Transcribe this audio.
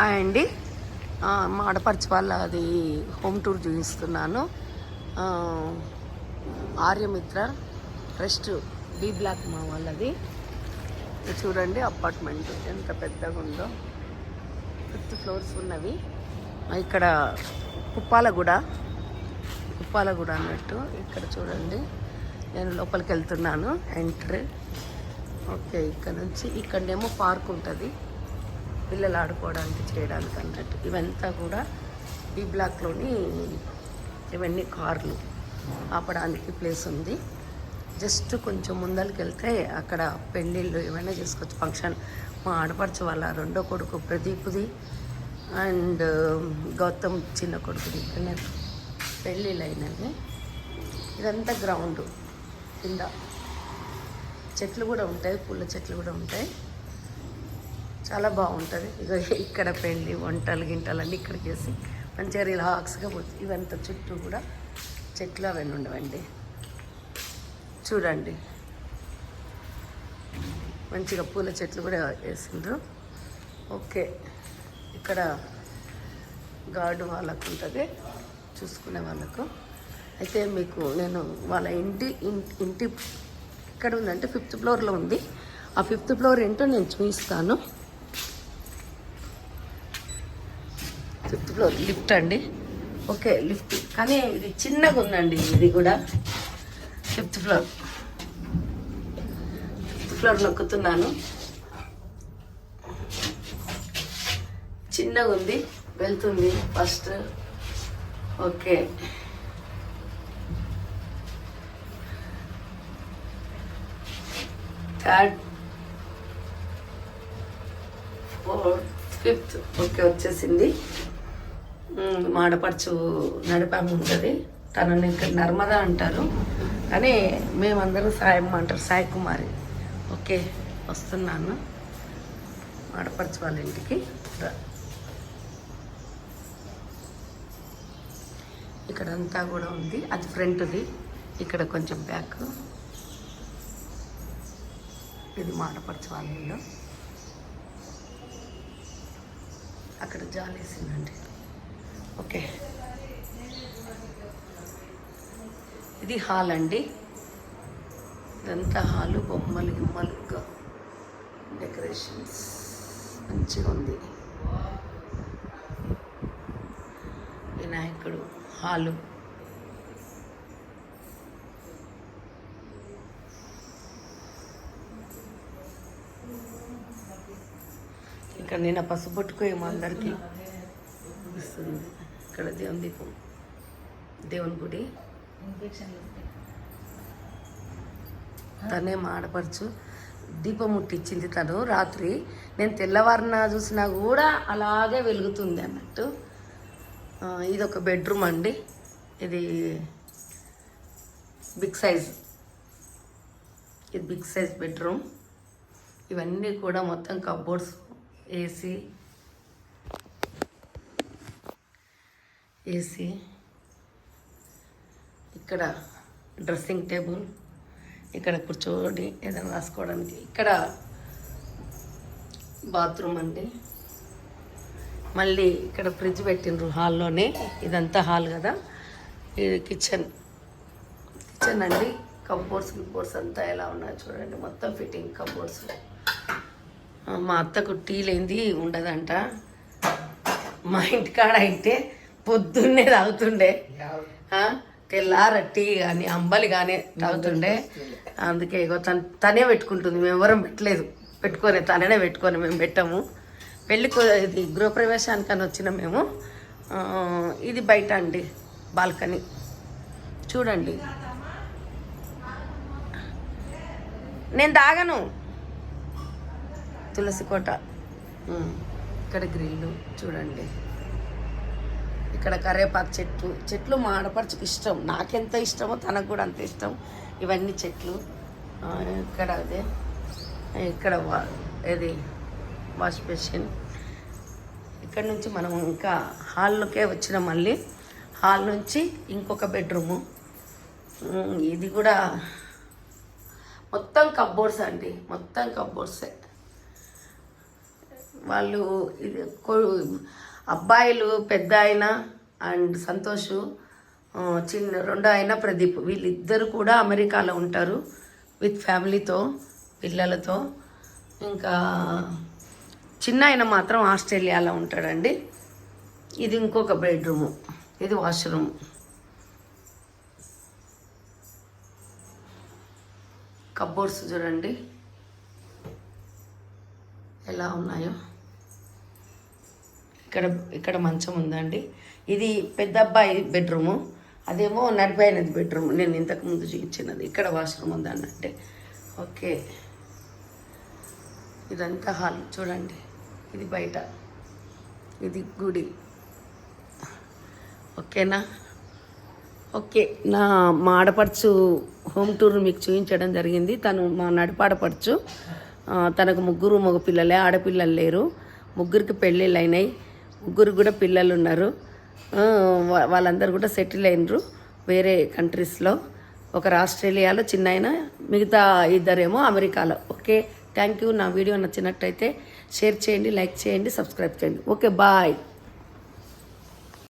Hi అండి. మా ఆడపడిచి వాళ్ళ అది హోమ్ టూర్ చూపిస్తున్నాను. ఆర్యమిత్ర రెస్ట్ బి బ్లాక్ మా వాళ్ళది. చూడండి అపార్ట్మెంట్ ఎంత పెద్దగా ఉందో ఫిఫ్త్ ఫ్లోర్స్ ఉన్నవి. ఇక్కడ కుప్పాలగూడ కుప్పాలగూడ అన్నట్టు ఇక్కడ చూడండి. నేను లోపలికి వెళ్తున్నాను ఎంట్రీ. ఓకే ఇక్కడ నుంచి ఇక్కడనేమో పార్క్ ఉంటుంది. పిల్లలు ఆడుకోవడానికి చేయడానికి అన్నట్టు. ఇవంతా కూడా ఈ బ్లాక్లోని ఇవన్నీ కార్లు ఆపడానికి ప్లేస్ ఉంది. జస్ట్ కొంచెం ముందరికి వెళ్తే అక్కడ పెళ్ళిళ్ళు ఏమైనా చేసుకోవచ్చు. ఫంక్షన్ మా ఆడపడుచు వాళ్ళ రెండో కొడుకు ప్రదీప్ది అండ్ గౌతమ్ చిన్న కొడుకుది ఇక్కడనే పెళ్ళిళ్ళు అయినవి ఇదంతా గ్రౌండ్ కింద. చెట్లు కూడా ఉంటాయి పూల చెట్లు కూడా ఉంటాయి. చాలా బాగుంటుంది. ఇక ఇక్కడ పెళ్ళి వంటలు గింటలు అన్నీ ఇక్కడ చేసి మంచిగా రిలాక్స్గా పోతుంది ఇవంతా చుట్టూ కూడా చెట్లు అవన్నీ ఉండవండి. చూడండి. మంచిగా పూల చెట్లు కూడా వేసిండ్రు. ఓకే. ఇక్కడ గార్డు వాళ్ళకు ఉంటుంది. చూసుకునే వాళ్ళకు. అయితే మీకు నేను వాళ్ళ ఇంటి ఇంటి ఇక్కడ ఉందంటే ఫిఫ్త్ ఫ్లోర్లో ఉంది. ఆ ఫిఫ్త్ ఫ్లోర్ ఏంటో నేను చూపిస్తాను. ఫిఫ్త్ ఫ్లోర్ లిఫ్ట్ అండి. Okay lift. కానీ ఇది చిన్నగా ఉందండి ఇది కూడా. Fifth floor. ఫిఫ్త్ ఫ్లోర్ నొక్కుతున్నాను. చిన్నగా ఉంది వెళ్తుంది first. Okay. Third. Fourth fifth. Okay వచ్చేసింది. మాడపడుచు నడిపాము ఉంటుంది తనని ఇక్కడ నర్మదా అంటారు. కానీ మేమందరం సాయమ్మ అంటారు సాయి కుమారి. ఓకే వస్తున్నాను. మాడపడుచు వాళ్ళ ఇంటికి ఇక్కడంతా కూడా ఉంది. అది ఫ్రంట్ది. ఇక్కడ కొంచెం బ్యాక్. ఇది మాటపరచు వాళ్ళ ఇల్లు. అక్కడ జాలేసిందండి. ఓకే. ఇది హాల్ అండి ఇదంతా హాలు బొమ్మలు గిమ్మలు డెకరేషన్స్. మంచిగా ఉంది. వినాయకుడు హాలు. ఇక్కడ నేను పసుపొట్టుకు ఏమో అందరికీ ఇస్తుంది. ఇక్కడ దేవుని దీపం. దేవుని గుడి. తనే మాడపరచు. దీపం ముట్టించింది తను రాత్రి. నేను తెల్లవారిన చూసినా కూడా అలాగే వెలుగుతుంది అన్నట్టు. ఇది ఒక బెడ్రూమ్ అండి. ఇది బిగ్ సైజ్. ఇది బిగ్ సైజ్ బెడ్రూమ్. ఇవన్నీ కూడా మొత్తం కబోర్డ్స్ ఏసీ ఏసీ. ఇక్కడ డ్రెస్సింగ్ టేబుల్. ఇక్కడ కూర్చోని ఏదైనా రాసుకోవడానికి. ఇక్కడ బాత్రూమ్ అండి. మళ్ళీ ఇక్కడ ఫ్రిడ్జ్ పెట్టిండ్రు హాల్లోనే. ఇదంతా హాల్ కదా. ఇది కిచెన్. కిచెన్ అండి. కబోర్డ్స్ గిబోర్డ్స్ అంతా ఎలా ఉన్నాయో చూడండి. మొత్తం ఫిట్టింగ్ కబోర్డ్స్. మా అత్తకు టీ లేనిది ఉండదంట. మా ఇంటికాడ అయితే పొద్దున్నే తాగుతుండే. తెల్లార టీ కానీ అంబలి కానీ తాగుతుండే. అందుకే ఇగో తను తనే పెట్టుకుంటుంది. మేము ఎవరం పెట్టలేదు. పెట్టుకొని తననే పెట్టుకొని మేము పెట్టాము. పెళ్ళికి ఇది గృహప్రవేశానికి అని వచ్చిన మేము. ఇది బయట అండి బాల్కనీ. చూడండి. నేను తాగను. తులసి కోట. ఇక్కడ గ్రిల్లు చూడండి. ఇక్కడ కరేపాకు చెట్లు చెట్లు మా ఆడపడుచుకు ఇష్టం. నాకెంత ఇష్టమో తనకు కూడా అంత ఇష్టం. ఇవన్నీ చెట్లు. ఇక్కడ అదే. ఇక్కడ వా ఇది వాష్ బేసిన్. ఇక్కడ నుంచి మనం ఇంకా హాల్లోకే వచ్చిన మళ్ళీ. హాల్ నుంచి ఇంకొక బెడ్రూము. ఇది కూడా మొత్తం కబ్బోర్డ్స్ అండి. మొత్తం కబ్బోర్డ్సే వాళ్ళు ఇది అబ్బాయిలు పెద్ద ఆయన అండ్ సంతోష్ చిన్న రెండో ఆయన ప్రదీప్. వీళ్ళిద్దరు కూడా అమెరికాలో ఉంటారు విత్ ఫ్యామిలీతో పిల్లలతో. ఇంకా చిన్న ఆయన మాత్రం ఆస్ట్రేలియాలో ఉంటాడండి. ఇది ఇంకొక బెడ్రూము ఇది వాష్రూమ్. కబోర్డ్స్ చూడండి. ఎలా ఉన్నాయో. ఇక్కడ ఇక్కడ మంచం ఉందండి. ఇది పెద్ద అబ్బాయి బెడ్రూము. అదేమో నడిపోయినది బెడ్రూమ్. నేను ఇంతకు ముందు చూపించినది. ఇక్కడ వాష్రూమ్ ఉందన్నట్టే. ఓకే. ఇదంతా హాల్. చూడండి. ఇది బయట. ఇది గుడి. ఓకేనా? ఓకే. నా మా ఆడపడుచు హోమ్ టూర్ మీకు చూపించడం జరిగింది. తను మా నడిపాడపడుచు తనకు ముగ్గురు మగ పిల్లలే ఆడపిల్లలు లేరు. ముగ్గురికి పెళ్ళిళ్ళు అయినాయి ముగ్గురు కూడా పిల్లలు ఉన్నారు. వాళ్ళందరూ కూడా సెటిల్ అయినరు వేరే కంట్రీస్లో ఒకరు ఆస్ట్రేలియాలో చిన్న ఆయన మిగతా ఇద్దరేమో అమెరికాలో. ఓకే థ్యాంక్ యూ నా వీడియో నచ్చినట్టయితే షేర్ చేయండి లైక్ చేయండి సబ్స్క్రైబ్ చేయండి. Okay bye